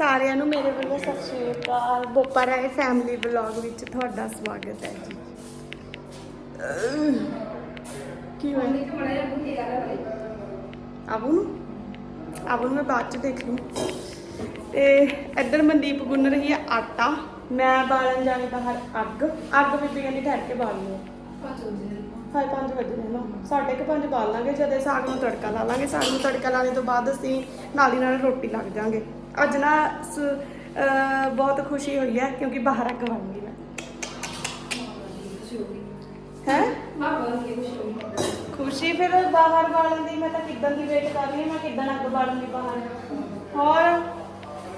ਸਾਰਿਆਂ ਨੂੰ ਮੇਰੇ ਵੱਲੋਂ ਸਤਿ ਸ਼੍ਰੀ ਅਕਾਲ। ਬੋਪਾ ਰਾਏ ਫੈਮਿਲੀ ਵਲੌਗ ਵਿੱਚ ਤੁਹਾਡਾ ਸਵਾਗਤ ਹੈ ਜੀ। ਕੀ ਹੋਇਆ? ਆਬੂ ਨੂੰ ਆਬੂ ਨੂੰ? ਮੈਂ ਬਾਅਦ ਚ ਦੇਖ ਲੂੰ ਤੇ ਇੱਧਰ ਮਨਦੀਪ ਗੁੰਨ ਰਹੀ ਹੈ ਆਟਾ। ਮੈਂ ਬਾਲਣ ਜਾਣੀ ਬਾਹਰ ਅੱਗ। ਅੱਗ ਬੀਬੀ ਕਹਿੰਦੀ ਠਹਿਰ ਕੇ ਬਾਲ ਲਓ। ਹਾਏ 5 ਵਜੇ ਨੇ ਨਾ ਸਾਢੇ ਕੁ ਪੰਜ ਬਾਲ ਲਾਂਗੇ ਜਦੇ ਸਾਗ ਨੂੰ ਤੜਕਾ ਲਾ ਲਾਂਗੇ। ਸਾਗ ਨੂੰ ਤੜਕਾ ਲਾਣੇ ਤੋਂ ਬਾਅਦ ਅਸੀਂ ਨਾਲੀ ਨਾਲ ਰੋਟੀ ਲੱਗ ਜਾਾਂਗੇ। ਅੱਜ ਨਾ ਸ- ਅਹ ਬਹੁਤ ਖੁਸ਼ੀ ਹੋਈ ਹੈ ਕਿਉਂਕਿ ਬਾਹਰ ਅੱਗ ਬਾਲੂੰਗੀ ਮੈਂ। ਹੈ? ਖੁਸ਼ੀ ਫਿਰ ਬਾਹਰ ਬਾਲਣ ਦੀ ਮੈਂ ਤਾਂ ਕਿੱਦਾਂ ਦੀ ਵੇਟ ਕਰ ਰਹੀ ਹਾਂ ਮੈਂ ਕਿੱਦਾਂ ਅੱਗ ਬਾਲੂੰਗੀ ਬਾਹਰ? ਹੋਰ?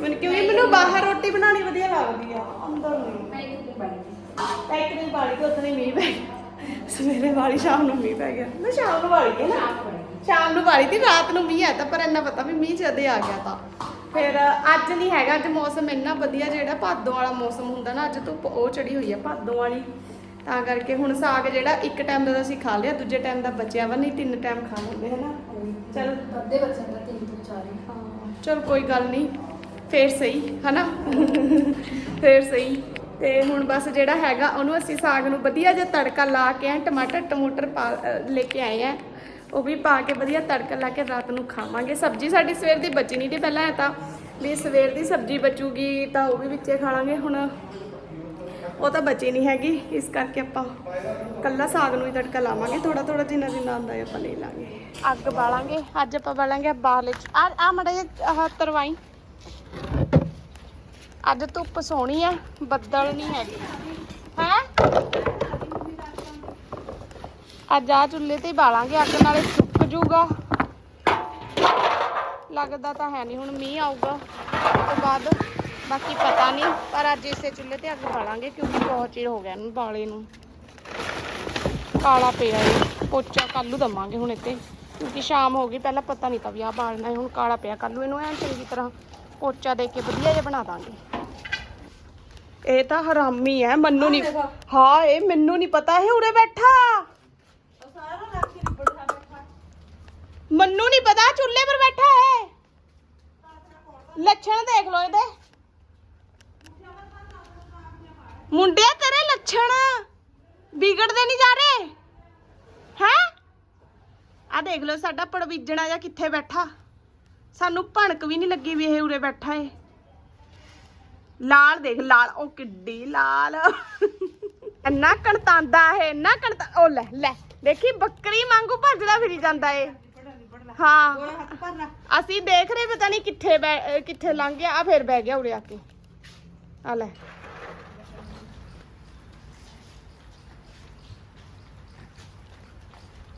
ਮੈਨੂੰ ਕਿਉਂਕਿ ਮੈਨੂੰ ਬਾਹਰ ਰੋਟੀ ਬਣਾਉਣੀ ਵਧੀਆ ਲੱਗਦੀ ਆ ਅੰਦਰ ਨਹੀਂ। ਤਾਂ ਇੱਕ ਦਿਨ ਬਾਲੀ ਤੋਂ ਉਤਨੇ ਮੀਂਹ ਪੈ ਗਿਆ। ਸਵੇਰੇ ਵਾਲੀ ਸ਼ਾਮ ਨੂੰ ਮੀਂਹ ਪੈ ਗਿਆ। ਮੈਂ ਸ਼ਾਮ ਨੂੰ ਵਾਲੀ ਤੀ ਨਾ। ਸ਼ਾਮ ਨੂੰ ਵਾਲੀ ਤੀ ਰਾਤ ਨੂੰ ਮੀਂਹ ਆ ਤਾਂ ਪਰ ਇੰਨਾ ਪਤਾ ਵੀ ਮੀਂਹ ਜਦੇ ਆ ਗਿਆ ਤਾਂ। ਫਿਰ ਅੱਜ ਨਹੀਂ ਹੈਗਾ ਅੱਜ ਮੌਸਮ ਇੰਨਾ ਵਧੀਆ ਜਿਹੜਾ ਭਾਦੋਂ ਵਾਲਾ ਮੌਸਮ ਹੁੰਦਾ ਨਾ ਅੱਜ ਧੁੱਪ ਉਹ ਚੜੀ ਹੋਈ ਆ ਭਾਦੋਂ ਵਾਲੀ। ਤਾਂ ਕਰਕੇ ਹੁਣ ਸਾਗ ਜਿਹੜਾ ਇੱਕ ਟਾਈਮ ਦਾ ਅਸੀਂ ਖਾ ਲਿਆ ਦੂਜੇ ਟਾਈਮ ਦਾ ਬਚਿਆ ਵਾ ਨਹੀਂ ਤਿੰਨ ਟਾਈਮ ਖਾ ਲੈਂਦੇ ਹਨਾ। ਚਲ ਅੱਧੇ ਬੱਚਿਆਂ ਦਾ ਤਿੰਨ ਤੋਂ ਚਾਰ ਚਲ ਕੋਈ ਗੱਲ ਨਹੀਂ ਫੇਰ ਸਹੀ ਹਨਾ? ਫੇਰ ਸਹੀ। ਤੇ ਹੁਣ ਬਸ ਜਿਹੜਾ ਹੈਗਾ ਉਹਨੂੰ ਅਸੀਂ ਸਾਗ ਨੂੰ ਵਧੀਆ ਜਿਹਾ ਤੜਕਾ ਲਾ ਕੇ ਐਂ ਟਮਾਟਰ ਟਮੂਟਰ ਲੈ ਕੇ ਆਏ ਆ। ਉਹ ਵੀ ਪਾ ਕੇ ਵਧੀਆ ਤੜਕਾ ਲਾ ਕੇ ਰਾਤ ਨੂੰ ਖਾਵਾਂਗੇ। ਸਬਜ਼ੀ ਸਾਡੀ ਸਵੇਰ ਦੀ ਬਚੀ ਨਹੀਂ ਤੇ ਪਹਿਲਾਂ ਐ ਤਾਂ। ਵੀ ਸਵੇਰ ਦੀ ਸਬਜ਼ੀ ਬਚੂਗੀ ਤਾਂ ਉਹ ਵੀ ਵਿੱਚੇ ਖਾ ਲਾਂਗੇ ਹੁਣ। ਉਹ ਤਾਂ ਬਚੀ ਨਹੀਂ ਹੈਗੀ, ਇਸ ਕਰਕੇ ਆਪਾਂ ਕੱਲਾ ਸਾਗ ਨੂੰ ਹੀ ਤੜਕਾ ਲਾਵਾਂਗੇ। ਥੋੜਾ ਥੋੜਾ ਜਿੰਨਾ ਜਿੰਨਾ ਆਉਂਦਾ ਹੈ ਆਪਾਂ ਲੈ ਲਾਂਗੇ। ਅੱਗ ਬਾਲਾਂਗੇ। ਅੱਜ ਆਪਾਂ ਬਾਲਾਂਗੇ ਬਾਹਰਲੇ ਚ ਆ ਆ ਮੜਾ ਜਿਹਾ, ਆਹ ਤਰਵਾਈ। ਅੱਜ ਧੁੱਪ ਸੋਹਣੀ ਆ ਬੱਦਲ ਨਹੀਂ ਹੈਗੇ। ਹੈ? ਅੱਜ ਆ ਚੁੱਲ੍ਹੇ ਤੇ ਬਾਲਾਂਗੇ ਅੱਗ ਨਾਲੇ ਸੁੱਕ ਜੂਗਾ ਲੱਗਦਾ ਤਾਂ ਹੈ ਨਹੀਂ ਹੁਣ ਮੀਂਹ ਆਊਗਾ। ਉਸ ਤੋਂ ਬਾਅਦ ਬਾਕੀ ਪਤਾ ਨਹੀਂ ਪਰ ਅੱਜ ਇਸੇ ਚੁੱਲ੍ਹੇ ਤੇ ਅੱਗ ਬਾਲਾਂਗੇ ਕਿਉਂਕਿ ਬਹੁਤ ਚਿਰ ਹੋ ਗਿਆ ਇਹਨੂੰ ਬਾਲੇ ਨੂੰ। ਕਾਲਾ ਪਿਆ ਏ ਪੋਚਾ ਕੱਲੂ ਦਵਾਂਗੇ ਹੁਣ ਇੱਥੇ। ਕਿਉਂਕਿ ਸ਼ਾਮ ਹੋ ਗਈ ਪਹਿਲਾਂ ਪਤਾ ਨਹੀਂ ਤਾਂ ਵੀ ਆ ਬਾਲਣਾ ਹੈ ਹੁਣ ਕਾਲਾ ਪਿਆ ਕੱਲੂ ਇਹਨੂੰ ਐਨ ਚੰਗੀ ਤਰ੍ਹਾਂ ਪੋਚਾ ਦੇ ਕੇ ਵਧੀਆ ਜਿਹਾ ਬਣਾ ਦਾਂਗੇ। ਇਹ ਤਾਂ ਹਰਾਮੀ ਹੈ ਮੈਨੂੰ ਨਹੀਂ ਹਾਂ ਇਹ ਮੈਨੂੰ ਨਹੀਂ ਪਤਾ ਇਹ ਉਰੇ ਬੈਠਾ। ਮੈਨੂੰ ਨਹੀਂ ਪਤਾ ਚੁੱਲ੍ਹੇ ਪਰ ਬੈਠਾ ਹੈ ਲੱਛਣ ਦੇਖ ਲੋ ਇਹਦੇ ਮੁੰਡਿਆ ਤੇਰੇ ਲੱਛਣ ਵਿਗੜਦੇ ਨਹੀਂ ਜਾ ਰਹੇ ਹੈ ਆ ਦੇਖ ਲਓ ਸਾਡਾ ਪੜਵੀਜਣਾ ਜਾਂ ਕਿੱਥੇ ਬੈਠਾ ਸਾਨੂੰ ਭਣਕ ਵੀ ਨਹੀਂ ਲੱਗੀ ਵੀ ਇਹ ਉਰੇ ਬੈਠਾ ਏ ਲਾਲ ਦੇਖ ਲਾਲ ਉਹ ਕਿੱਡੀ ਲਾਲ ਇੰਨਾ ਕਣਤਾਂਦਾ ਇਹ ਇੰਨਾ ਕਣਤਾ ਉਹ ਲੈ ਲੈ ਦੇਖੀ ਬੱਕਰੀ ਵਾਂਗੂ ਭੱਜਦਾ ਫਿਰੀ ਜਾਂਦਾ ਏ ਹਾਂ। ਅਸੀਂ ਦੇਖ ਰਹੇ ਪਤਾ ਨਹੀਂ ਕਿੱਥੇ ਬੈ- ਅਹ ਕਿੱਥੇ ਲੰਘ ਗਿਆ। ਆ ਫੇਰ ਬਹਿ ਗਿਆ ਉਰੇ ਆ ਕੇ। ਆ ਲੈ।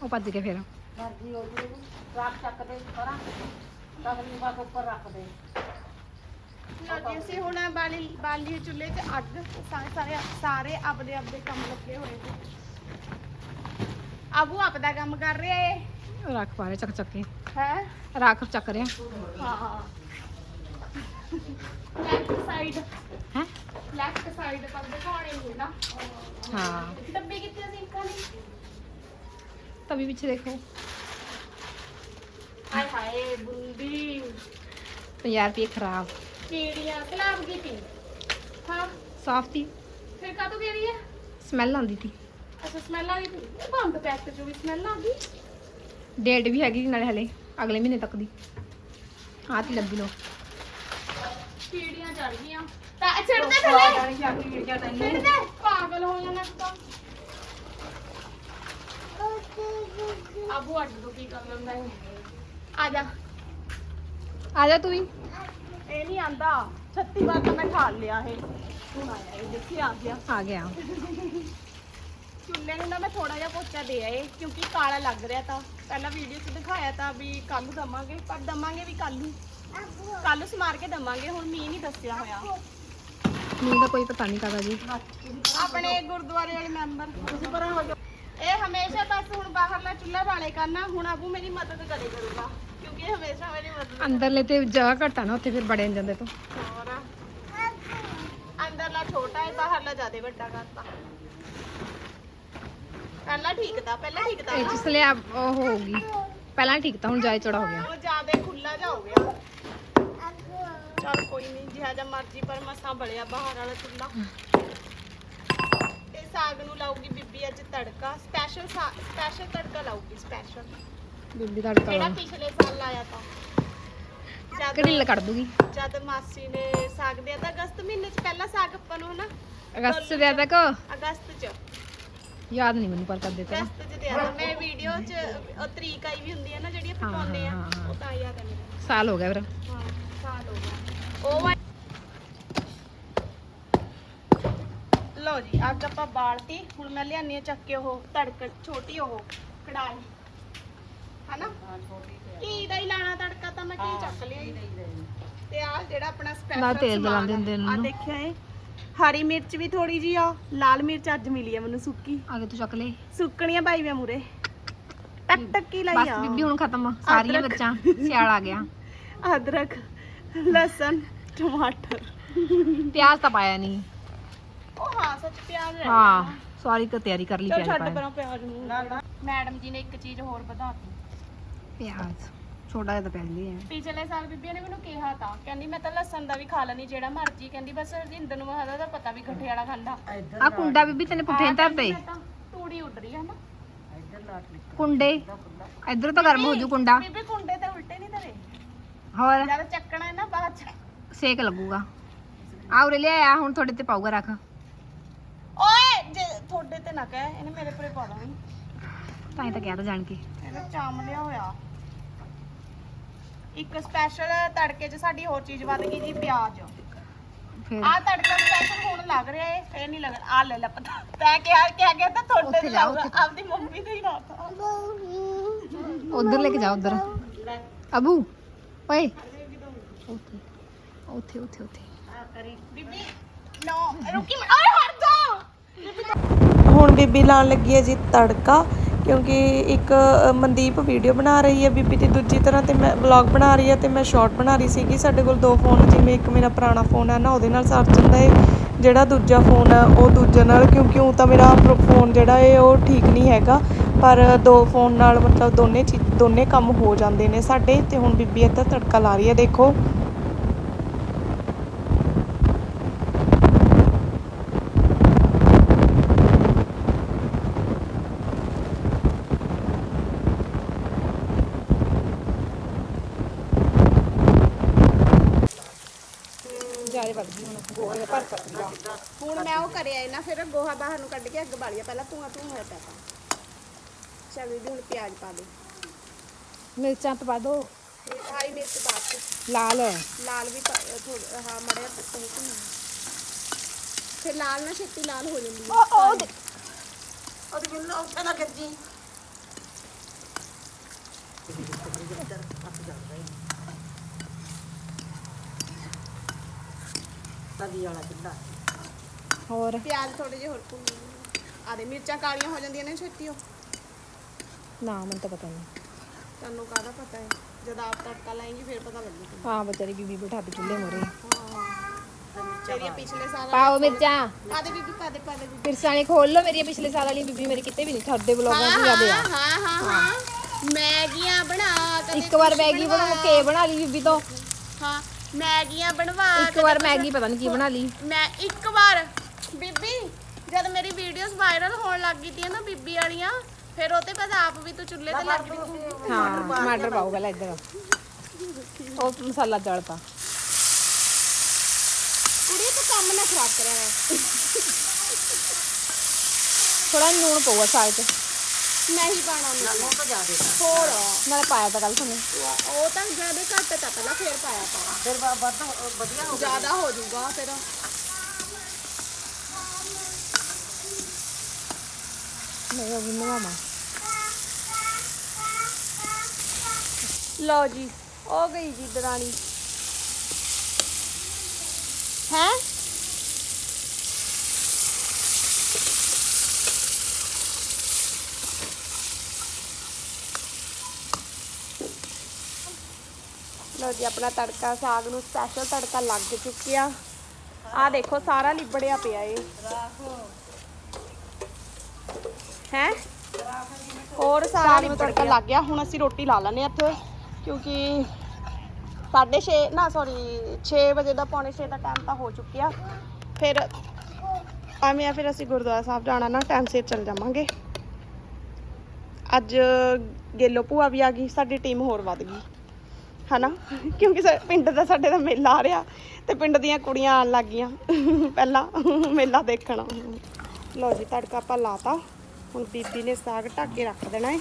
ਉਹ ਭੱਜ ਕੇ ਫਿਰ। ਲਓ ਜੀ। ਅਸੀਂ ਹੁਣ ਬਾਲੀ ਬਾਲੀ ਚੁੱਲ੍ਹੇ 'ਚ ਅੱਗ। ਸਾਰੇ ਸਾਰੇ ਸਾਰੇ ਆਪਦੇ ਆਪਦੇ ਕੰਮ ਲੱਗੇ ਹੋਏ ਨੇ। ਆਬੂ ਆਪਦਾ ਕੰਮ ਕਰ ਰਿਹਾ ਏ। ਰੱਖ ਪਾ ਰਿਹਾ ਚੱਕ ਚੱਕ ਕੇ ਹੈ ਰੱਖ ਚੱਕ ਰਿਹਾ ਹਾਂ ਲੈਫਟ ਸਾਈਡ ਹੈ ਲੈਫਟ ਸਾਈਡ ਪਰ ਦਿਖਾਉਣੇ ਨਹੀਂ ਨਾ ਹਾਂ ਡੱਬੇ ਕਿੱਥੇ ਸੀ ਇੱਕਾਂ ਦੀ ਤਵੀ ਪਿੱਛੇ ਦੇਖੋ ਹਾਏ ਹਾਏ ਬੁੰਦੀ 50 ਰੁਪਏ ਖਰਾਬ ਕੀੜੀਆਂ ਕਲਾਬ ਗਈ ਤੀ ਹਾਂ ਸਾਫ਼ ਤੀ ਫਿਰ ਕਾਹਤੋਂ ਕਹਿ ਰਹੀ ਹੈ ਸਮੈਲ ਆਉਂਦੀ ਤੀ ਅੱਛਾ ਸਮੈਲ ਆ ਰਹੀ ਤੀ ਇਹ ਬੰਦ ਡੇਟ ਵੀ ਹੈਗੀ ਨਾਲੇ ਹਲੇ ਅਗਲੇ ਮਹੀਨੇ ਤੱਕ ਦੀ। ਆਹ ਤੀ ਲੱਭੀ ਲੋ ਕੀੜੀਆਂ ਚੜ ਗਈਆਂ। ਤਾਂ ਛੱਡਦੇ ਥੱਲੇ? ਛੱਡਦੇ ਪਾਗਲ ਹੋ ਜਾਣਾ ਤੂੰ ਤਾਂ। ਆਬੂ ਅੱਡ ਦੋ ਕੀ ਕਰ ਲੈਂਦਾ ਹੈ ਆ ਜਾ। ਆ ਜਾ ਤੂੰ ਵੀ। ਇਹ ਨਹੀਂ ਆਂਦਾ। 36 ਵਾਰ ਤਾਂ ਮੈਂ ਠਾਲ ਲਿਆ ਇਹ। ਹੁਣ ਆਇਆ ਇਹ ਦੇਖੀ ਆ ਗਿਆ। ਆ ਗਿਆ। ਚੁੱਲ੍ਹੇ ਨੂੰ ਨਾ ਮੈਂ ਥੋੜਾ ਜਿਹਾ ਪੋਚਾ ਦੇ ਆਏ ਕਿਉਂਕਿ ਕਾਲਾ ਲੱਗ ਰਿਹਾ ਤਾਂ। ਪਹਿਲਾਂ ਵੀਡੀਓ 'ਚ ਦਿਖਾਇਆ ਤਾਂ ਵੀ ਕੱਲ ਨੂੰ ਦਵਾਂਗੇ ਪਰ ਦਵਾਂਗੇ ਵੀ ਕੱਲ ਨੂੰ। ਕੱਲ ਨੂੰ ਸਮਾਰ ਕੇ ਦਵਾਂਗੇ ਹੁਣ ਮੀਂਹ ਨਹੀਂ ਦੱਸਿਆ ਹੋਇਆ। ਮੈਨੂੰ ਤਾਂ ਕੋਈ ਪਤਾ ਨਹੀਂ ਕਦਾ ਜੀ। ਆਪਣੇ ਗੁਰਦੁਆਰੇ ਵਾਲੇ ਮੈਂਬਰ। ਤੁਸੀਂ ਪਰਾਂ ਹੋ ਜਾਓ। ਇਹ ਹਮੇਸ਼ਾ ਬਸ ਹੁਣ ਬਾਹਰਲਾ ਚੁੱਲ੍ਹਾ ਵਾਲੇ ਕਰਨਾ ਹੁਣ ਆਬੂ ਮੇਰੀ ਮਦਦ ਕਰੇ ਕਰੂਗਾ ਕਿਉਂਕਿ ਇਹ ਹਮੇਸ਼ਾ ਮੇਰੀ ਮਦਦ ਅੰਦਰਲੇ ਤੇ ਜਗ੍ਹਾ ਘੱਟ ਨਾ ਉੱਥੇ ਫਿਰ ਬੜੇ ਜਾਂਦੇ ਤੋਂ। ਹੋਰ ਅੰਦਰਲਾ ਛੋਟਾ ਹੈ ਬਾਹਰਲਾ ਜ਼ਿਆਦਾ ਵੱਡਾ ਕਰਤਾ। ਪਹਿਲਾਂ ਠੀਕ ਤਾਂ ਪਹਿਲਾਂ ਠੀਕ ਤਾਂ। ਇਹ ਚ ਸਲਿਆਬ ਉਹ ਹੋਊਗੀ ਪਹਿਲਾਂ ਠੀਕ ਤਾਂ ਹੁਣ ਜਾਇ ਚੜਾ ਹੋ ਗਿਆ। ਉਹ ਜ਼ਿਆਦਾ ਖੁੱਲਾ ਜਾ ਹੋ ਗਿਆ। ਚਲ ਕੋਈ ਨਹੀਂ ਜਿਹਾ ਜਿਹਾ ਮਰਜ਼ੀ ਪਰ ਮਸਾਂ ਬਲਿਆ ਬਾਹਰ ਵਾਲਾ ਚੁੱਲਾ ਤੇ ਸਾਗ ਨੂੰ ਲਾਉਗੀ ਬੀਬੀ ਅੱਜ ਤੜਕਾ। ਸਪੈਸ਼ਲ ਸਪੈਸ਼ਲ ਤੜਕਾ ਲਾਉਗੀ ਸਪੈਸ਼ਲ ਬੀਬੀ ਤੜਕਾ ਜਿਹੜਾ ਪਿਛਲੇ ਸਾਲ ਲਾਇਆ ਤਾਂ? ਜਦ ਕੜਿੱਲ ਕੱਢ ਦੂਗੀ। ਜਦ ਮਾਸੀ ਨੇ ਸਾਗ ਦਿਆ ਤਾਂ ਅਗਸਤ ਮਹੀਨੇ ਚ ਪਹਿਲਾ ਸਾਗ ਆਪਾਂ ਨੂੰ ਹਨਾ? ਅਗਸਤ ਦੇ ਤੱਕ ਅਗਸਤ ਚ। ਯਾਦ ਨਹੀਂ ਮੈਨੂੰ ਪਰ ਕਰ ਦਿੱਤਾ ਅਗਸਤ ਚ ਦਿਆ ਤਾਂ ਮੈਂ ਵੀਡੀਓ ਚ ਉਹ ਤਰੀਕ ਆਈ ਵੀ ਹੁੰਦੀ ਹੈ ਨਾ ਜਿਹੜੀ ਆਪਾਂ ਪਾਉਂਦੇ ਆ। ਉਹ ਤਾਂ ਯਾਦ ਹੈ ਮੈਨੂੰ ਸਾਲ ਹੋ ਗਿਆ ਫਿਰ ਹਾਂ ਸਾਲ ਹੋ ਗਿਆ। ਉਹ ਵਾ- ਲਓ ਜੀ ਅੱਗ ਆਪਾਂ ਬਾਲਤੀ ਹੁਣ ਮੈਂ ਲਿਆਨੀ ਆ ਚੱਕ ਕੇ ਉਹ ਤੜਕ ਛੋਟੀ ਉਹ ਕੜਾਈ ਹਨਾ? ਕੀ ਦਾ ਹੀ ਲਾਣਾ ਤੜਕਾ ਤਾਂ ਮੈਂ ਕੀ ਚੱਕ ਲਿਆ। ਤੇ ਆ ਜਿਹੜਾ ਆਪਣਾ ਸਪੈਸ਼ਲ ਤੇਲ ਹੁੰਦੇ ਆ। ਦੇਖਿਆ ਇਹ? ਹਰੀ ਮਿਰਚ ਵੀ ਥੋੜੀ ਜੀ ਆ ਲਾਲ ਮਿਰਚ ਅੱਜ ਮਿਲੀ ਆ ਮੈਨੂੰ ਸੁੱਕੀ। ਆਗੇ ਤੂੰ ਚੱਕ ਲੈ। ਸੁੱਕਣੀਆਂ ਪਾਈ ਵੇ ਮੂਰੇ। ਟਕ ਟਕ ਹੀ ਲਾਈ ਬਸ ਆ। ਬੀਬੀ ਹੁਣ ਖਤਮ। ਸਾਰੀਆਂ ਅਦਰਕ। ਬੱਚਾਂ ਸਿਆਲ ਆ ਗਿਆ। ਅਦਰਕ ਲਸਣ ਟਮਾਟਰ। ਪਿਆਜ਼ ਤਾਂ ਪਾਇਆ ਨਹੀਂ ਉਹ ਹਾਂ ਸੱਚ ਪਿਆਜ਼ ਰਹਿ ਹਾਂ ਸਾਰੀ ਕ ਤਿਆਰੀ ਕਰ ਲਈ ਚਲ ਪਿਆਜ਼ ਛੱਡ ਪਾਇਆ ਪਰਾਂ ਪਿਆਜ਼ ਨੂੰ। ਮੈਡਮ ਜੀ ਨੇ ਇੱਕ ਚੀਜ਼ ਹੋਰ ਵਧਾਤੀ ਪਿਆਜ਼। ਛੋਟਾ ਜਿਹਾ ਤਾਂ ਪਿਆਜ਼ ਲਿਆ ਪਿਛਲੇ ਸਾਲ ਬੀਬੀ ਨੇ ਮੈਨੂੰ ਕਿਹਾ ਤਾਂ ਕਹਿੰਦੀ ਮੈਂ ਤਾਂ ਲਸਣ ਦਾ ਵੀ ਖਾ ਲੈਣੀ ਜਿਹੜਾ ਮਰਜ਼ੀ ਕਹਿੰਦੀ ਬਸ ਰਜਿੰਦਰ ਨੂੰ ਮਹਦਾ ਦਾ ਪਤਾ ਵੀ ਗੱਠੇ ਵਾਲਾ ਖਾਂਦਾ। ਆ ਕੁੰਡਾ ਬੀਬੀ ਤੈਨੇ ਪੁੱਠੇ ਮੈਂ ਤਾਂ ਤੂੜੀ ਉੱਡ ਰਹੀ ਹੈ ਨਾ। ਕੁੰਡੇ। ਇਧਰ ਤਾਂ ਗਰਮ ਹੋ ਜੂ ਕੁੰਡਾ। ਬੀਬੀ ਕੁੰਡੇ ਤੇ ਉਲਟੇ ਨਹੀਂ ਧਰੇ। ਹੋਰ? ਜਦ ਚੱਕਣਾ ਹੈ ਨਾ ਬਾਅਦ ਚ। ਸੇਕ ਲੱਗੂਗਾ। ਆ ਉਰੇ ਲਿਆ ਹੁਣ ਤੁਹਾਡੇ ਤੇ ਪਾਊਗਾ ਰੱਖ। ਓਏ ਜੇ ਤੁਹਾਡੇ ਤੇ ਨਾ ਕਹਿ ਇਹਨੇ ਮੇਰੇ ਪਰੇ ਪਾ ਦੇਣੀ। ਤਾਂ ਹੀ ਤਾਂ ਕਿਹਾ ਤਾਂ ਜਾਣ ਕੇ। ਇਹਨੇ ਚਾਮ ਲਿਆ ਹੋਇਆ। ਇੱਕ ਸਪੈਸ਼ਲ ਤੜਕੇ 'ਚ ਸਾਡੀ ਹੋਰ ਚੀਜ਼ ਵੱਧ ਗਈ ਜੀ ਪਿਆਜ਼। ਫਿਰ? ਆ ਤੜਕਾ ਸਪੈਸ਼ਲ ਹੁਣ ਲੱਗ ਰਿਹਾ ਏ ਫੇਰ ਨਹੀਂ ਲੱਗ ਆ ਲੈ ਲੈ ਪਤਾ ਤੈ ਕਿਹਾ ਕਿਹਾ ਗਿਆ ਤਾਂ ਤੁਹਾਡੇ ਉੱਥੇ ਤੇ ਜਾ, ਲਾਊਗਾ ਉੱਥੇ। ਆਪਦੀ ਮੰਮੀ ਤੇ ਹੀ ਲਾਤਾ ਉਧਰ ਲੈ ਕੇ ਜਾ ਉਧਰ। ਅਬੂ ਓਏ। ਉੱਥੇ ਉੱਥੇ ਉੱਥੇ ਉੱਥੇ। ਬੀਬੀ ਨੋ ਰੁਕੀ ਮੈਂ ਓਏ ਹਟ ਜਾ! ਹੁਣ ਬੀਬੀ ਲਾਣ ਲੱਗੀ ਹੈ ਜੀ ਤੜਕਾ। ਕਿਉਂਕਿ ਇੱਕ ਮਨਦੀਪ ਵੀਡੀਓ ਬਣਾ ਰਹੀ ਹੈ ਬੀਬੀ ਦੀ ਦੂਜੀ ਤਰ੍ਹਾਂ ਤੇ ਮੈਂ ਵਲੌਗ ਬਣਾ ਰਹੀ ਹੈ ਤੇ ਮੈਂ ਸ਼ਾਰਟ ਬਣਾ ਰਹੀ ਸੀਗੀ। ਸਾਡੇ ਕੋਲ ਦੋ ਫੋਨ ਜਿਵੇਂ ਇੱਕ ਮੇਰਾ ਪੁਰਾਣਾ ਫੋਨ ਹੈ ਨਾ, ਉਹਦੇ ਨਾਲ ਸਰ ਜਾਂਦਾ ਹੈ ਜਿਹੜਾ ਦੂਜਾ ਫੋਨ ਹੈ, ਉਹ ਦੂਜੇ ਨਾਲ, ਕਿਉਂਕਿ ਉਹ ਤਾਂ ਮੇਰਾ ਫੋਨ ਜਿਹੜਾ ਹੈ ਉਹ ਠੀਕ ਨਹੀਂ ਹੈਗਾ। ਪਰ ਦੋ ਫੋਨ ਨਾਲ ਮਤਲਬ ਦੋਨੇ ਚੀਜ਼ ਦੋਨੇ ਕੰਮ ਹੋ ਜਾਂਦੇ ਨੇ ਸਾਡੇ ਤੇ ਹੁਣ ਬੀਬੀ ਇੱਧਰ ਤੜਕਾ ਲਾ ਰਹੀ ਹੈ, ਦੇਖੋ ਜਾਰੇ ਵੱਧ ਗਈ ਹੁਣ ਗੋਹੇ ਦਾ ਭਰ ਭਰ ਹੁਣ ਮੈਂ ਉਹ ਕਰਿਆ ਇਹ ਨਾ ਫਿਰ ਗੋਹਾ ਬਾਹਰ ਨੂੰ ਕੱਢ ਕੇ ਅੱਗ ਬਾਲੀਆ ਪਹਿਲਾਂ ਧੂਆਂ ਧੂਆਂ ਹੋਇਆ ਪਿਆ ਤਾਂ। ਚੱਲ ਵੀ ਹੁਣ ਪਿਆਜ਼ ਪਾ ਦੇ ਮਿਰਚਾਂ ਪਾ ਦੋ। ਹਰੀ ਮਿਰਚ ਪਾ ਕੇ। ਲਾਲ। ਲਾਲ ਵੀ ਥੋੜਾ ਹਾਂ ਮੜਿਆ ਪੱਤੇ ਫਿਰ ਲਾਲ ਨਾ ਛੇਤੀ ਲਾਲ ਹੋ ਜਾਂਦੀ ਹੈ। ਉਹ ਉਹ ਉਹਦੇ ਕਿੰਨ ਉੱਥੇ ਨਾ ਗੱਜੀ ਹੋਰ? ਪਿਆਜ਼ ਥੋੜੇ ਜਿਹੇ ਹੋਰ ਭੁੰਨ ਆਦੇ ਮਿਰਚਾਂ ਕਾਲੀਆਂ ਹੋ ਜਾਂਦੀਆਂ ਨੇ ਛੇਤੀ ਉਹ। ਨਾ ਮੈਨੂੰ ਤਾਂ ਪਤਾ ਨਹੀਂ। ਤੁਹਾਨੂੰ ਕਾਹਦਾ ਪਤਾ ਹੈ? ਜਦ ਆਪ ਤੜਕਾ ਲਾਏਂਗੀ ਫਿਰ ਪਤਾ ਲੱਗੂ ਹਾਂ ਵਿਚਾਰੀ ਬੀਬੀ ਬਿਠਾ ਦੇ ਚੁੱਲ੍ਹੇ ਮੋਰੇ ਤੇਰੀਆਂ ਪਿਛਲੇ ਸਾਲ ਪਾਓ ਮਿਰਚਾਂ। ਆਦੇ ਬੀਬੀ ਪਾ ਦੇ ਪਾ ਦੇ ਬੀਬੀ। ਪਿਰਸਾਂ ਖੋਲ ਲੋ ਮੇਰੀਆਂ ਪਿਛਲੇ ਸਾਲ ਵਾਲੀ ਬੀਬੀ ਮੇਰੀ ਕਿਤੇ ਵੀ ਨਹੀਂ ਛੱਡਦੇ ਬਲੌਗਾਂ ਦੀ ਜ਼ਿਆਦੇ ਆ। ਹਾਂ ਹਾਂ ਹਾਂ ਮੈਗੀਆਂ ਬਣਾ ਕਦੇ ਇੱਕ ਵਾਰ ਕੁਛ ਮੈਗੀ ਬਣਾ ਕੇ ਬਣਾ ਲਈ ਬੀਬੀ ਤੋਂ। ਹਾਂ ਮੈਗੀਆਂ ਬਣਵਾ ਇੱਕ ਵਾਰ ਮੈਗੀ ਪਤਾ ਨਹੀਂ ਕੀ ਬਣਾ ਲਈ। ਮੈਂ ਇੱਕ ਵਾਰ ਜਦ ਮੇਰੀ ਵੀਡੀਓਜ਼ ਵਾਇਰਲ ਹੋਣ ਲੱਗ ਗਈ ਤੀ ਨਾ ਬੀਬੀ ਵਾਲੀਆਂ ਫਿਰ ਉਹ ਤੇ ਬਾਅਦ ਆਪ ਵੀ ਤੂੰ ਚੁੱਲ੍ਹੇ ਤੇ ਲੱਗ ਪਈ ਹਾਂ ਟਮਾਟਰ ਪਾਓ ਪਹਿਲਾਂ ਇੱਧਰ। ਉਹ ਮਸਾਲਾ ਚੜਤਾ ਕੁੜੀ ਤੂੰ ਕੰਮ ਨਾ ਖਰਾਬ ਕਰਿਆ ਵਾ ਥੋੜਾ ਨੂਣ ਪਊਗਾ ਸਾਗ ਚ। ਨਹੀਂ ਪਾਣਾ ਉਹਨੂੰ ਤਾਂ ਜ਼ਿਆਦਾ ਹੋਰ? ਨਾਲੇ ਪਾਇਆ ਤਾਂ ਕੱਲ ਤੁਹਾਨੂੰ। ਉਹ ਤਾਂ ਜ਼ਿਆਦਾ ਘੱਟ ਤਾਂ ਪਹਿਲਾਂ ਫੇਰ ਪਾਇਆ ਪਾ ਫਿਰ ਵੱਧ ਵਧੀਆ ਹੋ ਜ਼ਿਆਦਾ ਹੋ ਜਾਊਗਾ ਫਿਰ ਨਹੀਂ, ਉਹ ਵੀ ਲਓ ਜੀ ਹੋ ਗਈ ਜੀ ਦਰਾਣੀ। ਹੈ? ਲਓ ਜੀ, ਆਪਣਾ ਤੜਕਾ, ਸਾਗ ਨੂੰ ਸਪੈਸ਼ਲ ਤੜਕਾ ਲੱਗ ਚੁੱਕਿਆ। ਆ ਦੇਖੋ, ਸਾਰਾ ਲਿਬੜਿਆ ਪਿਆ ਏ। ਹੈ। ਹੋਰ ਸਾਰਾ ਸਾਗ ਨੂੰ ਤੜਕਾ ਲੱਗ ਗਿਆ। ਹੁਣ ਅਸੀਂ ਰੋਟੀ ਲਾ ਲੈਣੇ ਇੱਥੇ ਕਿਉਂਕਿ 6:30 ਨਾ ਸੌਰੀ 6 ਵਜੇ ਦਾ ਪੌਣੇ 6 ਦਾ ਟਾਈਮ ਤਾਂ ਹੋ ਚੁੱਕਿਆ। ਫਿਰ ਐਵੇਂ ਆ ਫਿਰ ਅਸੀਂ ਗੁਰਦੁਆਰਾ ਸਾਹਿਬ ਜਾਣਾ ਨਾ ਟਾਈਮ ਸਿਰ ਚੱਲ ਜਾਵਾਂਗੇ। ਅੱਜ ਗੇਲੋ ਭੂਆ ਵੀ ਆ ਗਈ ਸਾਡੀ ਟੀਮ ਹੋਰ ਵੱਧ ਗਈ। ਹਨਾ? ਕਿਉਂਕਿ ਪਿੰਡ ਦਾ ਸਾਡੇ ਦਾ ਮੇਲਾ ਆ ਰਿਹਾ ਤੇ ਪਿੰਡ ਦੀਆਂ ਕੁੜੀਆਂ ਆਉਣ ਲੱਗ ਗਈਆਂ। ਪਹਿਲਾਂ ਮੇਲਾ ਦੇਖਣ। ਲਓ ਜੀ ਤੜਕਾ ਆਪਾਂ ਲਾਤਾ। ਹੁਣ ਬੀਬੀ ਨੇ ਸਾਗ ਢੱਕ ਕੇ ਰੱਖ ਦੇਣਾ ਹੈ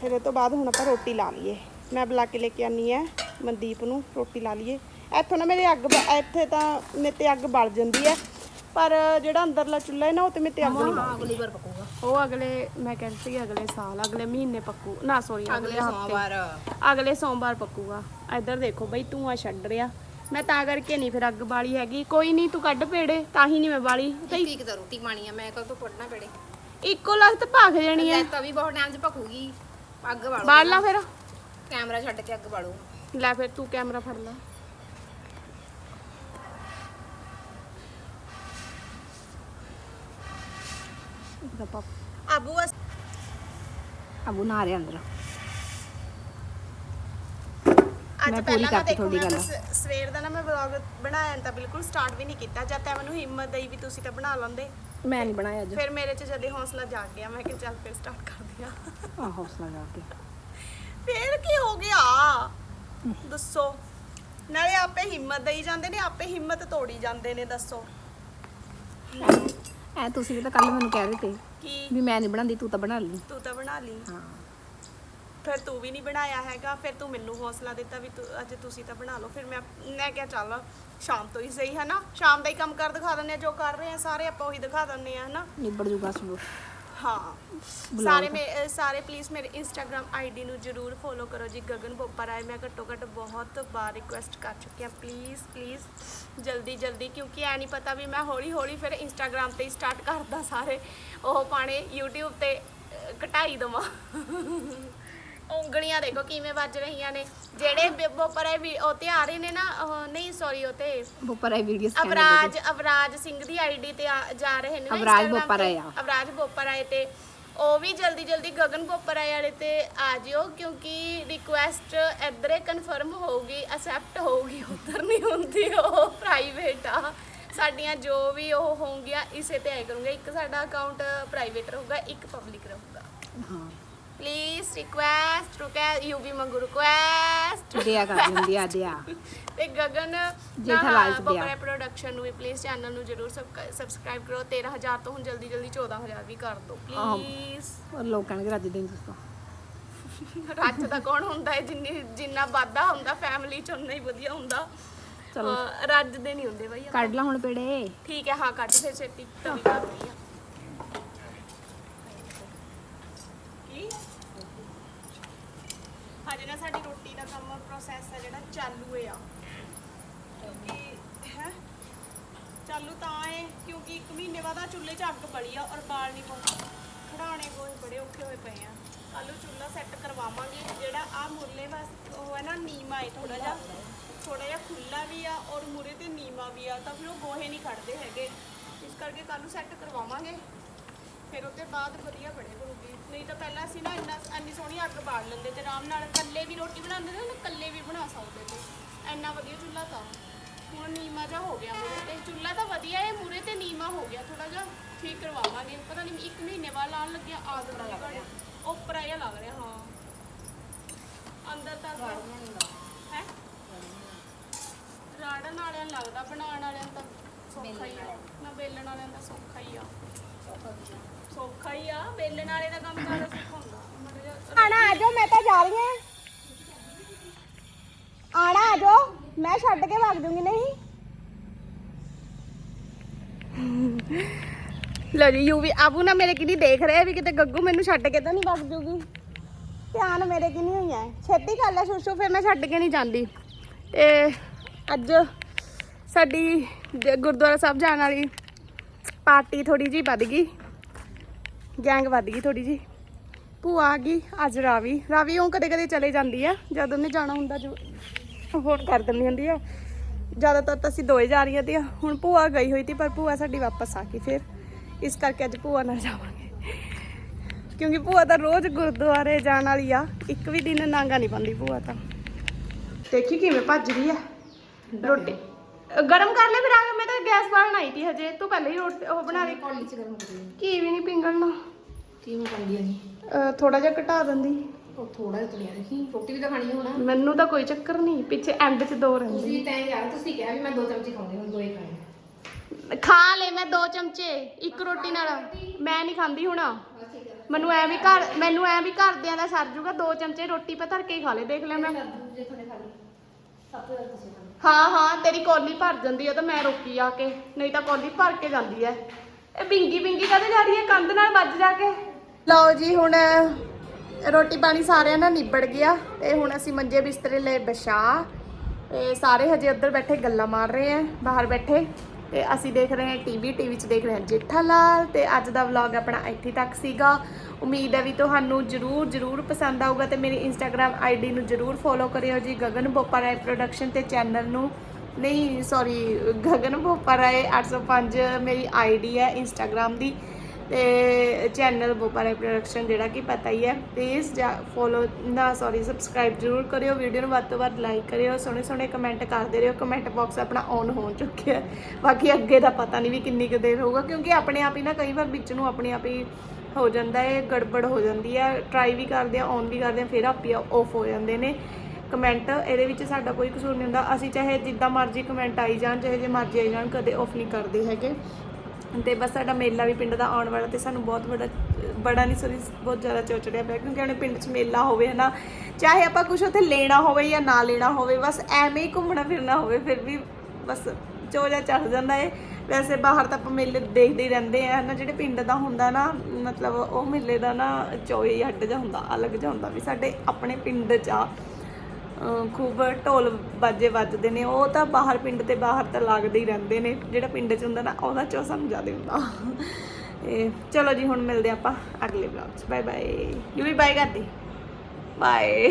ਫਿਰ ਉਹ ਤੋਂ ਬਾਅਦ ਹੁਣ ਆਪਾਂ ਰੋਟੀ ਲਾ ਲਈਏ। ਮੈਂ ਬੁਲਾ ਕੇ ਲੈ ਕੇ ਆਨੀ ਹੈ ਮਨਦੀਪ ਨੂੰ ਰੋਟੀ ਲਾ ਲਈਏ। ਇੱਥੋਂ ਨਾ ਮੇਰੇ ਅੱਗ ਇੱਥੇ ਤਾਂ ਮੇਰੇ ਤੇ ਅੱਗ ਬਲ ਜਾਂਦੀ ਹੈ ਪਰ ਜਿਹੜਾ ਅੰਦਰਲਾ ਚੁੱਲ੍ਹਾ ਹੈ ਨਾ ਉਹ ਤੇ ਮੇਰੇ ਤੇ ਅੱਗ ਨਹੀਂ ਬਲਦੀ। ਅਗਲੀ ਵਾਰ ਪਕੂਗਾ। ਉਹ ਅਗਲੇ ਮੈਂ ਕਹਿੰਦੀ ਸੀ ਅਗਲੇ ਸਾਲ ਅਗਲੇ ਮਹੀਨੇ ਪੱਕੂ ਨਾ ਸੋਰੀ ਅਗਲੇ ਹਫ਼ਤੇ। ਅਗਲੇ ਸੋਮਵਾਰ ਪੱਕੂਗਾ। ਇੱਧਰ ਦੇਖੋ ਬਈ ਧੂਆਂ ਛੱਡ ਰਿਹਾ। ਮੈਂ ਤਾਂ ਕਰਕੇ ਨਹੀਂ ਫਿਰ ਅੱਗ ਬਾਲੀ ਹੈਗੀ। ਕੋਈ ਨਹੀਂ ਤੂੰ ਕੱਢ ਪੇੜੇ ਤਾਂ ਹੀ ਨਹੀਂ ਮੈਂ ਬਾਲੀ। ਤੇ ਇੱਕ ਤਾਂ ਰੋਟੀ ਪਾਣੀ ਆ ਮੈਂ ਕਦੋਂ ਤੋਂ ਪੜਨਾ ਪੜੇ। ਇੱਕੋ ਲੱਖ ਭੱਖ ਜਾਣੀ ਲੈ ਤਾਂ ਵੀ ਬਹੁਤ ਟਾਈਮ ਚ ਪਕੂਗੀ ਅੱਗ ਬਾਲ ਲਾ ਫਿਰ। ਕੈਮਰਾ ਛੱਡ ਕੇ ਅੱਗ ਵਾਲੋ ਲੈ ਫਿਰ ਤੂੰ ਕੈਮਰਾ ਫੜ ਲੈ। ਅਬੂ ਅਸ ਅਬੂ ਨਾ ਰਿਹਾ ਅੰਦਰ। ਅੱਜ ਮੈਂ ਪੂਰੀ ਪਹਿਲਾਂ ਨਾ ਕਰਤੀ ਦੇਖੋ ਤੁਹਾਡੀ ਮੈਂ ਗੱਲ। ਸ- ਸਵੇਰ ਦਾ ਨਾ ਮੈਂ ਵਲੌਗ ਬਣਾਇਆ ਤਾਂ ਬਿਲਕੁਲ ਸਟਾਰਟ ਵੀ ਨਹੀਂ ਕੀਤਾ। ਜਦ ਤੱਕ ਮੈਨੂੰ ਹਿੰਮਤ ਦਈ ਵੀ ਤੁਸੀਂ ਤਾਂ ਬਣਾ ਲੈਂਦੇ। ਮੈਂ ਨਹੀਂ ਬਣਾਇਆ ਅੱਜ। ਫਿਰ ਮੇਰੇ 'ਚ ਜਦੇ ਹੌਸਲਾ ਜਾਗ ਗਿਆ ਮੈਂ ਕਿਹਾ ਚੱਲ ਫਿਰ ਸਟਾਰਟ ਕਰਦੀ ਆ ਆ ਹੌਸਲਾ ਜਾ ਕੇ ਫੇਰ ਕੀ ਹੋ ਗਿਆ? ਦੱਸੋ। ਨਾਲੇ ਆਪੇ ਹਿੰਮਤ ਦੇਈ ਜਾਂਦੇ ਨੇ ਆਪੇ ਹਿੰਮਤ ਤੋੜੀ ਜਾਂਦੇ ਨੇ ਦੱਸੋ। ਐ ਤੁਸੀਂ ਵੀ ਤਾਂ ਕੱਲ ਮੈਨੂੰ ਕਹਿ ਰਹੇ ਤੇ ਕੀ? ਵੀ ਮੈਂ ਨਹੀਂ ਬਣਾਉਂਦੀ ਤੂੰ ਤਾਂ ਬਣਾ ਲਈ। ਤੂੰ ਤਾਂ ਬਣਾ ਲਈ। ਹਾਂ। ਫਿਰ ਤੂੰ ਵੀ ਨਹੀਂ ਬਣਾਇਆ ਹੈਗਾ ਫਿਰ ਤੂੰ ਮੈਨੂੰ ਹੌਸਲਾ ਦਿੱਤਾ ਵੀ ਤੂੰ ਅੱਜ ਤੁਸੀਂ ਤਾਂ ਬਣਾ ਲਓ ਫਿਰ ਮੈਂ ਮੈਂ ਕਿਹਾ ਚੱਲ ਸ਼ਾਮ ਤੋਂ ਹੀ ਸਹੀ ਹੈ ਨਾ ਸ਼ਾਮ ਦਾ ਹੀ ਕੰਮ ਕਰ ਦਿਖਾ ਦਿੰਦੇ ਆ ਜੋ ਕਰ ਰਹੇ ਆ ਸਾਰੇ ਆਪਾਂ ਉਹੀ ਦਿਖਾ ਦਿੰਦੇ ਆ ਹਨਾ? ਨਿਬੜ ਜੂਗਾ ਸਭ ਹਾਂ। ਸਾਰੇ। ਮੇ ਸਾਰੇ ਪਲੀਜ਼ ਮੇਰੇ ਇੰਸਟਾਗ੍ਰam ਆਈਡੀ ਨੂੰ ਜਰੂਰ ਫੋਲੋ ਕਰੋ ਜੀ ਗਗਨ ਬੋਪਾ ਰਾਏ। ਮੈਂ ਘੱਟੋ ਘੱਟ ਬਹੁਤ ਵਾਰ ਰਿਕੁਐਸਟ ਕਰ ਚੁੱਕੀ ਹਾਂ ਪਲੀਜ਼ ਪਲੀਜ਼ ਜਲਦੀ ਜਲਦੀ ਕਿਉਂਕਿ ਐ ਨਹੀਂ ਪਤਾ ਵੀ ਮੈਂ ਹੌਲੀ ਹੌਲੀ ਫਿਰ ਇੰਸਟਾਗ੍ਰam ਤੇ ਹੀ ਸਟਾਰਟ ਕਰਦਾ ਸਾਰੇ ਉਹ ਪਾਣੇ YouTube ਤੇ ਘਟਾਈ ਦਵਾਂ। ਉਂਗਲੀਆਂ ਦੇਖੋ ਕਿਵੇਂ ਵੱਜ ਰਹੀਆਂ ਨੇ। ਜਿਹੜੇ ਬ- ਬੋਪਾ ਰਾਏ ਵੀ ਉਹ ਤੇ ਆ ਰਹੇ ਨੇ ਨਾ ਉਹ ਨਹੀਂ ਸੌਰੀ ਉਹ ਤੇ ਆਈ ਵੀਡੀਓ ਅਵਰਾਜ ਅਵਰਾਜ ਸਿੰਘ ਦੀ ਆਈਡੀ ਤੇ ਆ- ਜਾ ਰਹੇ ਨੇ ਨਾ ਅਵਰਾਜ Instagram ਬੋਪਾ ਤੇ। ਰਾਏ ਆ। ਅਵਰਾਜ ਬੋਪਾ ਰਾਏ ਤੇ ਉਹ ਵੀ ਜਲਦੀ ਜਲਦੀ ਗਗਨ ਬੋਪਾ ਰਾਏ ਵਾਲੇ ਤੇ ਆ ਜਿਓ ਕਿਉਂਕਿ ਰਿਕੁਐਸਟ ਇੱਧਰੇ ਕਨਫਰਮ ਹੋਊਗੀ ਅਸੈਪਟ ਹੋਊਗੀ ਉਧਰ ਨਹੀਂ ਹੁੰਦੀ ਉਹ ਪ੍ਰਾਈਵੇਟ ਆ। ਸਾਡੀਆਂ ਜੋ ਵੀ ਉਹ ਹੋਣਗੀਆਂ ਇਸੇ ਤੇ ਆਇਆ ਕਰੂੰਗਾ। ਇੱਕ ਸਾਡਾ ਅਕਾਊਂਟ ਪ੍ਰਾਈਵੇਟ ਰਹੂਗਾ ਇੱਕ ਪਬਲਿਕ ਰਹੂਗਾ। ਹਾਂ। ਪਲੀਜ਼ ਰਿਕੁਐਸਟ ਰੁਕੈ ਯੂ ਵੀ ਮੰਗੂ ਰਿਕੁਐਸਟ ਦਿਆ ਕਰ ਦਿੰਦੀ ਆ ਦਿਆ ਤੇ ਗਗਨ ਜੇਠਾ ਲਾਲ ਚ ਦਿਆ। ਬੋਕਰੇ ਪ੍ਰੋਡਕਸ਼ਨ ਨੂੰ ਵੀ ਪਲੀਜ਼ ਚੈਨਲ ਨੂੰ ਜਰੂਰ ਸਬਸਕ੍ਰਾਈਬ ਕਰੋ। 13000 ਤੋਂ ਹੁਣ ਜਲਦੀ ਜਲਦੀ 14000 ਵੀ ਕਰ ਦਿਓ ਆਹੋ। ਪਲੀਜ਼ ਔਰ ਲੋਕ ਕਹਿਣਗੇ ਰੱਜ ਦੇਂ ਤੁਸੀਂ ਰੱਜ ਦਾ ਕੌਣ ਹੁੰਦਾ ਹੈ? ਜਿੰਨੀ ਜਿੰਨਾ ਵਾਧਾ ਹੁੰਦਾ ਫੈਮਿਲੀ ਚ ਉਨਾ ਹੀ ਵਧੀਆ ਹੁੰਦਾ। ਚਲੋ। ਅਹ ਰੱਜ ਦੇ ਨਹੀਂ ਹੁੰਦੇ ਬਈ ਕੱਢ ਲਾ ਹੁਣ ਪੇੜੇ। ਠੀਕ ਹੈ ਹਾਂ ਕੱਟ ਫਿਰ ਛੇਤੀ ਤਵੀ ਕਰਦੀ ਆ ਕੀ ਹਜੇ ਨਾ ਸਾਡੀ ਰੋਟੀ ਦਾ ਕੰਮ ਪ੍ਰੋਸੈਸ ਹੈ ਜਿਹੜਾ ਚਾਲੂ ਹੈ ਆ ਕਿਉਂਕਿ, ਹੈ? ਚਾਲੂ ਤਾਂ ਹੈ, ਕਿਉਂਕਿ ਇੱਕ ਮਹੀਨੇ ਬਾਅਦ ਆ ਚੁੱਲ੍ਹੇ 'ਚ ਅੱਗ ਬੜੀ ਆ ਔਰ ਬਾਲ ਨਹੀਂ ਪਾਉਂਦੇ ਖੜਾਣੇ ਕੋਈ ਬੜੇ ਔਖੇ ਹੋਏ ਪਏ ਆ। ਕੱਲੂ ਚੁੱਲ੍ਹਾ ਸੈੱਟ ਕਰਵਾਵਾਂਗੇ, ਜਿਹੜਾ ਆ ਮੁਰਲੇ ਵਾਸਤੇ ਉਹ ਹੈ ਨਾ, ਨੀਮਾ ਏ ਥੋੜਾ ਜਿਹਾ। ਥੋੜਾ ਜਿਹਾ ਖੁੱਲਾ ਵੀ ਆ ਔਰ ਮੁਰੇ ਤੇ ਨੀਮਾ ਵੀ ਆ, ਤਾਂ ਫਿਰ ਉਹ ਗੋਹੇ ਨਹੀਂ ਖੜਦੇ ਹੈਗੇ। ਇਸ ਕਰਕੇ ਕੱਲ੍ਹ ਨੂੰ ਸੈੱਟ ਕਰਵਾਵਾਂਗੇ। ਫਿਰ ਉਹਦੇ ਬਾਅਦ ਵਧੀਆ ਬਣੇ ਬਣੂਗੀ ਨਹੀਂ ਤਾਂ ਪਹਿਲਾਂ ਅਸੀਂ ਨਾ ਇੰਨਾ ਇੰਨੀ ਸੋਹਣੀ ਅੱਗ ਬਾਲ ਲੈਂਦੇ ਤੇ ਆਰਾਮ ਨਾਲ ਇਕੱਲੇ ਵੀ ਰੋਟੀ ਬਣਾਉਂਦੇ ਤੇ ਨਾ ਇਕੱਲੇ ਵੀ ਬਣਾ ਸਕਦੇ ਤੇ ਇੰਨਾ ਵਧੀਆ ਚੁੱਲ੍ਹਾ ਤਾਂ। ਹੁਣ ਨੀਮਾ ਜਾ ਹੋ ਗਿਆ ਮੂਰੇ ਤੇ। ਚੁੱਲ੍ਹਾ ਤਾਂ ਵਧੀਆ ਹੈ ਮੂਰੇ ਤੇ ਨੀਮਾ ਹੋ ਗਿਆ। ਥੋੜਾ ਜਿਹਾ ਠੀਕ ਕਰਵਾਵਾਂਗੇ। ਪਤਾ ਨਹੀਂ ਇੱਕ ਮਹੀਨੇ ਬਾਅਦ ਲਾਉਣ ਲੱਗਿਆ ਆਦਤ ਲੱਗ ਰਿਹਾ। ਉੱਪਰ ਆਇਆ ਲੱਗ ਰਿਹਾ ਹਾਂ। ਅੰਦਰ ਤਾਂ ਹੈ? ਰਾੜਨ ਵਾਲਿਆਂ ਲੱਗਦਾ ਬਣਾਉਣ ਵਾਲਿਆਂ ਤਾਂ ਸੌਖਾ ਹੀ ਆ। ਨਾ ਬੇਲਣ ਵਾਲਿਆਂ ਦਾ ਸੌਖਾ ਹੀ ਆ। ਸੌਖਾ ਹੀ ਆ ਬੇਲਣ ਵਾਲੇ ਦਾ ਕੰਮ ਜ਼ਿਆਦਾ ਸੌਖਾ ਹੁੰਦਾ ਮਾੜਾ ਜਿਹਾ- ਆਣਾ ਆ ਜਾਓ ਮੈਂ ਤਾਂ ਜਾ ਰਹੀ ਹਾਂ। ਆਣਾ ਆ ਜਾਓ ਮੈਂ ਛੱਡ ਕੇ ਭੱਜ ਜੂੰਗੀ ਨਹੀਂ? ਲੋ ਜੀ ਯੂ ਵੀ ਆਬੂ ਨਾ ਮੇਰੇ ਕਿਨੀ ਦੇਖ ਰਿਹਾ ਵੀ ਕਿਤੇ ਗੱਗੂ ਮੈਨੂੰ ਛੱਡ ਕੇ ਤਾਂ ਨਹੀਂ ਵਗ ਜੂਗੀ। ਧਿਆਨ ਮੇਰੇ ਕਿਨੀ ਹੋਈ ਹੈ। ਛੇਤੀ ਕਰ ਲੈ ਸ਼ੁਸ਼ੂ ਫਿਰ ਮੈਂ ਛੱਡ ਕੇ ਨਹੀਂ ਜਾਂਦੀ। ਤੇ ਅੱਜ ਸਾਡੀ ਗੁਰਦੁਆਰਾ ਸਾਹਿਬ ਜਾਣ ਵਾਲੀ ਪਾਰਟੀ ਥੋੜੀ ਜੀ ਵੱਧ ਗਈ। ਗੈਂਗ ਵੱਧ ਗਈ ਥੋੜੀ ਜੀ ਭੂਆ ਆ ਗਈ, ਅੱਜ ਰਾਵੀ। ਰਾਵੀ ਉਹ ਕਦੇ ਕਦੇ ਚਲੇ ਜਾਂਦੀ ਆ। ਜਦ ਉਹਨੇ ਜਾਣਾ ਹੁੰਦਾ ਜੋ ਫੋਨ ਕਰ ਦਿੰਦੀ ਹੁੰਦੀ ਆ। ਜ਼ਿਆਦਾਤਰ ਤਾਂ ਅਸੀਂ ਦੋਏ ਜਾ ਰਹੀਆਂ ਤੇ ਹੁਣ ਭੂਆ ਗਈ ਹੋਈ ਤੀ ਪਰ ਭੂਆ ਸਾਡੀ ਵਾਪਸ ਆ ਗਈ ਫਿਰ। ਇਸ ਕਰਕੇ ਅੱਜ ਭੂਆ ਨਾਲ ਜਾਵਾਂਗੇ। ਕਿਉਂਕਿ ਭੂਆ ਤਾਂ ਰੋਜ਼ ਗੁਰਦੁਆਰੇ ਜਾਣ ਵਾਲੀ ਆ। ਇੱਕ ਵੀ ਦਿਨ ਨਾਂਗਾ ਨਹੀਂ ਪਾਉਂਦੀ ਭੂਆ ਤਾਂ। ਦੇਖੀ ਕਿਵੇਂ ਭੱਜ ਰਹੀ ਆ। ਰੋਟੀ ਗਰਮ ਕਰ ਲੈ ਫਿਰ ਆ ਕੇ ਮੈਂ ਤਾਂ ਗੈਸ ਬਾਲਣ ਆਈ ਤੀ ਹਜੇ ਤੂੰ ਪਹਿਲੇ ਹੀ ਰੋਟੀ ਉਹ ਬਣਾ ਲਈ ਕੌਲੀ ਚ ਗਰਮ ਕਰ ਕੀ ਵੀ ਨਹੀਂ ਪਿੰਗਲਣਾ। ਕਿਵੇਂ ਕਰਦੀ ਆ ਨਹੀਂ ਥੋੜਾ ਜਿਹਾ ਘਟਾ ਦਿੰਦੀ। ਉਹ ਥੋੜਾ ਜਿਹਾ ਤਲਿਆ ਦੇਖੀ ਰੋਟੀ ਵੀ ਤਾਂ ਖਾਣੀ ਹੋਣਾ। ਮੈਨੂੰ ਤਾਂ ਕੋਈ ਚੱਕਰ ਨਹੀਂ ਪਿੱਛੇ ਐਂਡ 'ਚ ਦੋ ਰਹਿੰਦੇ ਤੁਸੀਂ ਤੈਂ ਯਾਰ ਤੁਸੀਂ ਕਿਹਾ ਵੀ ਮੈਂ ਦੋ ਚਮਚੇ ਖਾਉਂਦੀ ਹੁਣ ਦੋ ਹੀ ਖਾਣੇ ਖਾ ਲੈ ਮੈਂ ਦੋ ਚਮਚੇ ਇੱਕ ਰੋਟੀ ਨਾਲ। ਮੈਂ ਨਹੀਂ ਖਾਂਦੀ ਹੁਣ। ਮੈਨੂੰ ਐ ਵੀ ਘਰ ਮੈਨੂੰ ਐ ਵੀ ਘਰਦਿਆਂ ਦਾ ਸਰ ਜੂਗਾ ਦੋ ਚਮਚੇ ਰੋਟੀ ਪਾ ਧਰ ਕੇ ਹੀ ਖਾ ਲੈ ਦੇਖ ਲੈ ਮੈਂ। ਜੇ ਤੁਹਾਡੇ ਖਾਲੀ ਸਭ ਤੋਂ ਜ਼ਿਆਦਾ ਤੁਸੀਂ ਖਾਣੀ ਹਾਂ ਹਾਂ, ਤੇਰੀ ਕੌਲੀ ਭਰ ਜਾਂਦੀ ਆ ਤਾਂ ਮੈਂ ਰੋਕੀ ਆ ਕੇ, ਨਹੀਂ ਤਾਂ ਕੋਲੀ ਭਰ ਕੇ ਜਾਂਦੀ ਐ। ਇਹ ਬਿੰਗੀ ਬਿੰਗੀ ਕਦੇ ਜਾ ਰਹੀ ਹੈ ਕੰਧ ਨਾਲ ਵੱਜ ਜਾ ਕੇ। ਲਓ ਜੀ, ਹੁਣ ਰੋਟੀ ਪਾਣੀ ਸਾਰਿਆਂ ਨਾਲ ਨਿਬੜ ਗਿਆ ਤੇ ਹੁਣ ਅਸੀਂ ਮੰਜੇ ਬਿਸਤਰੇ ਲਏ ਬਸ਼ਾ। ਤੇ ਸਾਰੇ ਹਜੇ ਉੱਧਰ ਬੈਠੇ ਗੱਲਾਂ ਮਾਰ ਰਹੇ ਆ ਬਾਹਰ ਬੈਠੇ। ਤੇ ਅਸੀਂ ਦੇਖ ਰਹੇ ਹਾਂ ਟੀਵੀ ਟੀਵੀ 'ਚ ਦੇਖ ਰਹੇ ਹਾਂ ਜੇਠਾ ਲਾਲ ਤੇ ਅੱਜ ਦਾ ਵਲੌਗ ਆਪਣਾ ਇੱਥੇ ਤੱਕ ਸੀਗਾ। ਉਮੀਦ ਹੈ ਵੀ ਤੁਹਾਨੂੰ ਜਰੂਰ ਜਰੂਰ ਪਸੰਦ ਆਊਗਾ ਤੇ ਮੇਰੀ ਇੰਸਟਾਗ੍ਰam ਆਈਡੀ ਨੂੰ ਜਰੂਰ ਫੋਲੋ ਕਰਿਓ ਜੀ, ਗਗਨ ਬੋਪਾ ਰਾਏ ਪ੍ਰੋਡਕਸ਼ਨ ਤੇ ਚੈਨਲ ਨੂੰ। ਨਹੀਂ ਸੌਰੀ ਗਗਨ ਬੋਪਾ ਰਾਏ 805 ਮੇਰੀ ਆਈਡੀ ਹੈ ਇੰਸਟਾਗ੍ਰam ਦੀ। ਤੇ ਚੈਨਲ ਬੋਪਾ ਪ੍ਰੋਡਕਸ਼ਨ ਜਿਹੜਾ ਕਿ ਪਤਾ ਹੀ ਹੈ ਪਲੀਜ਼ ਫੋਲੋ ਨਾ ਸੌਰੀ ਸਬਸਕ੍ਰਾਈਬ ਜਰੂਰ ਕਰਿਓ ਵੀਡੀਓ ਨੂੰ ਵੱਧ ਤੋਂ ਵੱਧ ਲਾਈਕ ਕਰਿਓ, ਸੋਹਣੇ ਸੋਹਣੇ ਕਮੈਂਟ ਕਰਦੇ ਰਹੋ ਕਮੈਂਟ ਬਾਕਸ ਆਪਣਾ ਔਨ ਹੋ ਚੁੱਕਿਆ ਬਾਕੀ ਅੱਗੇ ਦਾ ਪਤਾ ਨਹੀਂ ਵੀ ਕਿੰਨੀ ਕੁ ਦੇਰ ਹੋਊਗਾ, ਕਿਉਂਕਿ ਆਪਣੇ ਆਪ ਹੀ ਨਾ ਕਈ ਵਾਰ ਵਿੱਚ ਨੂੰ ਆਪਣੇ ਆਪ ਹੀ ਹੋ ਜਾਂਦਾ ਹੈ, ਗੜਬੜ ਹੋ ਜਾਂਦੀ ਹੈ ਟਰਾਈ ਵੀ ਕਰਦੇ ਆ ਔਨ ਵੀ ਕਰਦੇ ਆ ਫਿਰ ਆਪੀ ਆਫ ਹੋ ਜਾਂਦੇ ਨੇ। ਕਮੈਂਟ ਇਹਦੇ ਵਿੱਚ ਸਾਡਾ ਕੋਈ ਕਸੂਰ ਨਹੀਂ ਹੁੰਦਾ, ਅਸੀਂ ਚਾਹੇ ਜਿੱਦਾਂ ਮਰਜ਼ੀ ਕਮੈਂਟ ਆਈ ਜਾਣ, ਚਾਹੇ ਜੇ ਮਰਜ਼ੀ ਆਈ ਜਾਣ, ਕਦੇ ਆਫ ਨਹੀਂ ਕਰਦੇ ਹੈਗੇ। ਤੇ ਬਸ ਸਾਡਾ ਮੇਲਾ ਵੀ ਪਿੰਡ ਦਾ ਆਉਣ ਵਾਲਾ ਤੇ ਸਾਨੂੰ ਬਹੁਤ ਬੜਾ ਬੜਾ ਨਹੀਂ ਸੋਰੀ ਬਹੁਤ ਜ਼ਿਆਦਾ ਚੋ ਚੜਿਆ ਪਿਆ ਕਿਉਂਕਿ ਆਪਣੇ ਪਿੰਡ 'ਚ ਮੇਲਾ ਹੋਵੇ ਹਨਾ, ਚਾਹੇ ਆਪਾਂ ਕੁਝ ਉੱਥੇ ਲੈਣਾ ਹੋਵੇ ਜਾਂ ਨਾ ਲੈਣਾ ਹੋਵੇ, ਬਸ ਐਵੇਂ ਹੀ ਘੁੰਮਣਾ ਫਿਰਨਾ ਹੋਵੇ, ਫਿਰ ਵੀ ਬਸ ਚੋ ਚੋਜਾ ਚੜ ਜਾਂਦਾ ਏ। ਵੈਸੇ ਬਾਹਰ ਤਾਂ ਆਪਾਂ ਮੇਲੇ ਦੇਖਦੇ ਹੀ ਰਹਿੰਦੇ ਆ ਨਾ ਜਿਹੜੇ ਪਿੰਡ ਦਾ ਹੁੰਦਾ ਨਾ, ਮਤਲਬ ਉਹ ਮੇਲੇ ਦਾ ਨਾ ਚੋਏ ਹੱਟ ਅੱਡ ਜਾ ਹੁੰਦਾ, ਅਲੱਗ ਜਿਹਾ ਹੁੰਦਾ ਵੀ ਸਾਡੇ ਆਪਣੇ ਪਿੰਡ 'ਚ ਆ। ਖੂਬ ਢੋਲ ਬਾਜੇ ਵੱਜਦੇ ਨੇ, ਉਹ ਤਾਂ ਬਾਹਰ ਪਿੰਡ ਤੇ ਬਾਹਰ ਤਾਂ ਲੱਗਦੇ ਹੀ ਰਹਿੰਦੇ ਨੇ, ਜਿਹੜਾ ਪਿੰਡ 'ਚ ਹੁੰਦਾ ਨਾ ਉਹਦਾ ਚੋ ਸਾਨੂੰ ਜ਼ਿਆਦਾ ਹੁੰਦਾ। ਇਹ, ਚਲੋ ਜੀ, ਹੁਣ ਮਿਲਦੇ ਆਪਾਂ ਅਗਲੇ ਵਲੌਗ 'ਚ। ਬਾਏ ਬਾਏ ਯੂ ਵੀ ਬਾਏ ਕਰਦੀ। ਬਾਏ